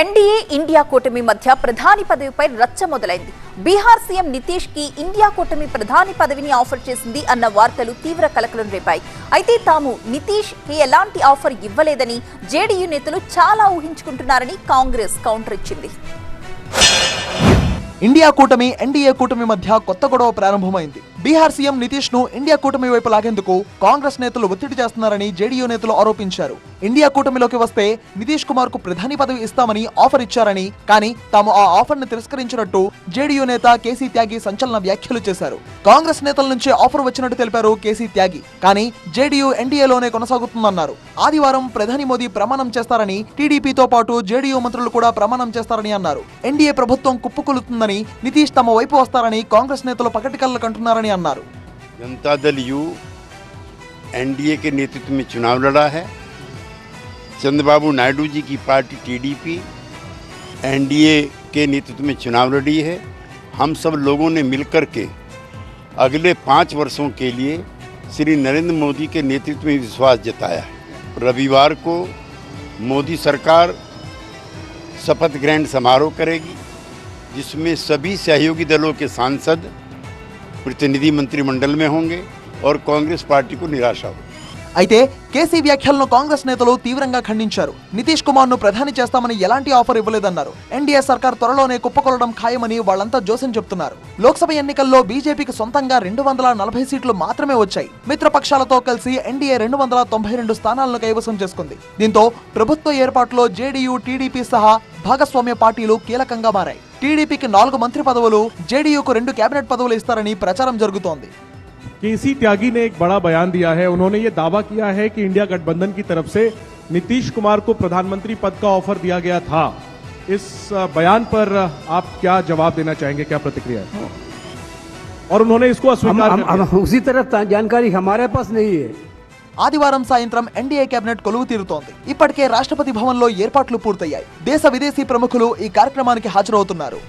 NDA India కూటమి మధ్య ప్రధాని పదవిపై రచ్చ మొదలైంది. బీహార్ సీఎం నితీష్కి ఇండియా కూటమి ప్రధాని పదవిని ఆఫర్ చేసింది అన్న వార్తలు తీవ్ర కలకలం రేపాయి. అయితే తాము నితీష్కి ఎలాంటి ఆఫర్ ఇవ్వలేదని జేడీయూ నేతలు చాలా ఊహించుకుంటున్నారని కాంగ్రెస్ కౌంటర్ ఇచ్చింది. ఇండియా కూటమి ఎన్డీఏ కూటమి మధ్య కొత్త గొడవ ప్రారంభమైంది. బీహార్ సీఎం నితీష్ను ఇండియా కూటమి వైపు లాగేందుకు కాంగ్రెస్ నేతలు ఒత్తిడి చేస్తున్నారని జేడీయూ నేతలు ఆరోపించారు. ఇండియా కూటమిలోకి వస్తే నితీష్ కుమార్ కు ప్రధాని పదవి ఇస్తామని ఆఫర్ ఇచ్చారని కానీ తాము ఆ ఆఫర్ ని తిరస్కరించినట్టు జేడీయూ నేత కేసీ త్యాగి సంచలన వ్యాఖ్యలు చేశారు కాంగ్రెస్ నేతల నుంచి ఆఫర్ వచ్చినట్టు తెలిపారు కేసీ త్యాగి కానీ జేడీయూ ఎన్డీఏలోనే కొనసాగుతుందన్నారు ఆదివారం ప్రధాని మోదీ ప్రమాణం చేస్తారని టీడీపీతో పాటు జేడీయూ మంత్రులు కూడా ప్రమాణం చేస్తారని అన్నారు ఎన్డీఏ ప్రభుత్వం కుప్పకూలుతుందని నితీష్ తమ వైపు వస్తారని కాంగ్రెస్ నేతలు పకటికల్లు కంటున్నారని అన్నారు जनता दल यू एनडीए के नेतृत्व में चुनाव लड़ा है चंद्रबाबू नायडू जी की पार्टी टीडीपी, एनडीए के नेतृत्व में चुनाव लड़ी है। हम सब लोगों ने मिलकर के अगले पाँच वर्षों के लिए श्री नरेंद्र मोदी के नेतृत्व में विश्वास जताया है। रविवार को मोदी सरकार शपथ ग्रहण समारोह करेगी, जिसमें सभी सहयोगी दलों के सांसद, प्रतिनिधि मंत्रिमंडल में होंगे और कांग्रेस पार्टी को निराशा होगी। అయితే కేసీ వ్యాఖ్యలను కాంగ్రెస్ నేతలు తీవ్రంగా ఖండించారు. నితీష్ కుమార్ను ప్రధాని చేస్తామని ఎలాంటి ఆఫర్ ఇవ్వలేదన్నారు. ఎన్డీఏ సర్కార్ త్వరలోనే కుప్పకొలడం ఖాయమని వాళ్ళంతా జోస్యం చెప్తున్నారు. లోక్సభ ఎన్నికల్లో బీజేపీకి సొంతంగా రెండు వందల నలభై సీట్లు మాత్రమే వచ్చాయి. మిత్రపక్షాలతో కలిసి ఎన్డీఏ రెండు వందల తొంభై రెండు స్థానాలను కైవసం చేసుకుంది. దీంతో ప్రభుత్వ ఏర్పాటులో జేడీయూ టీడీపీ సహా భాగస్వామ్య పార్టీలు కీలకంగా మారాయి. టీడీపీకి నాలుగు మంత్రి పదవులు జేడీయూకు రెండు కేబినెట్ పదవులు ఇస్తారని ప్రచారం జరుగుతోంది. केसी त्यागी ने एक बड़ा बयान दिया है उन्होंने ये दावा किया है कि इंडिया गठबंधन की तरफ से नीतीश कुमार को प्रधानमंत्री पद का ऑफर दिया गया था इस अ, बयान पर अ, आप क्या जवाब देना चाहेंगे क्या प्रतिक्रिया है और उन्होंने इसको हम, अस्वीकार हम, कर दिया। हम उसी तरफ ता- जानकारी हमारे पास नहीं है ఆదివారం సాయంత్రం ఎన్డీఏ కేబినెట్ కొలువు తీరుతోంది ఇప్పటికే రాష్ట్రపతి భవన్లో ఏర్పాట్లు పూర్తయ్యాయి దేశ విదేశీ ప్రముఖులు ఈ కార్యక్రమానికి హాజరవుతున్నారు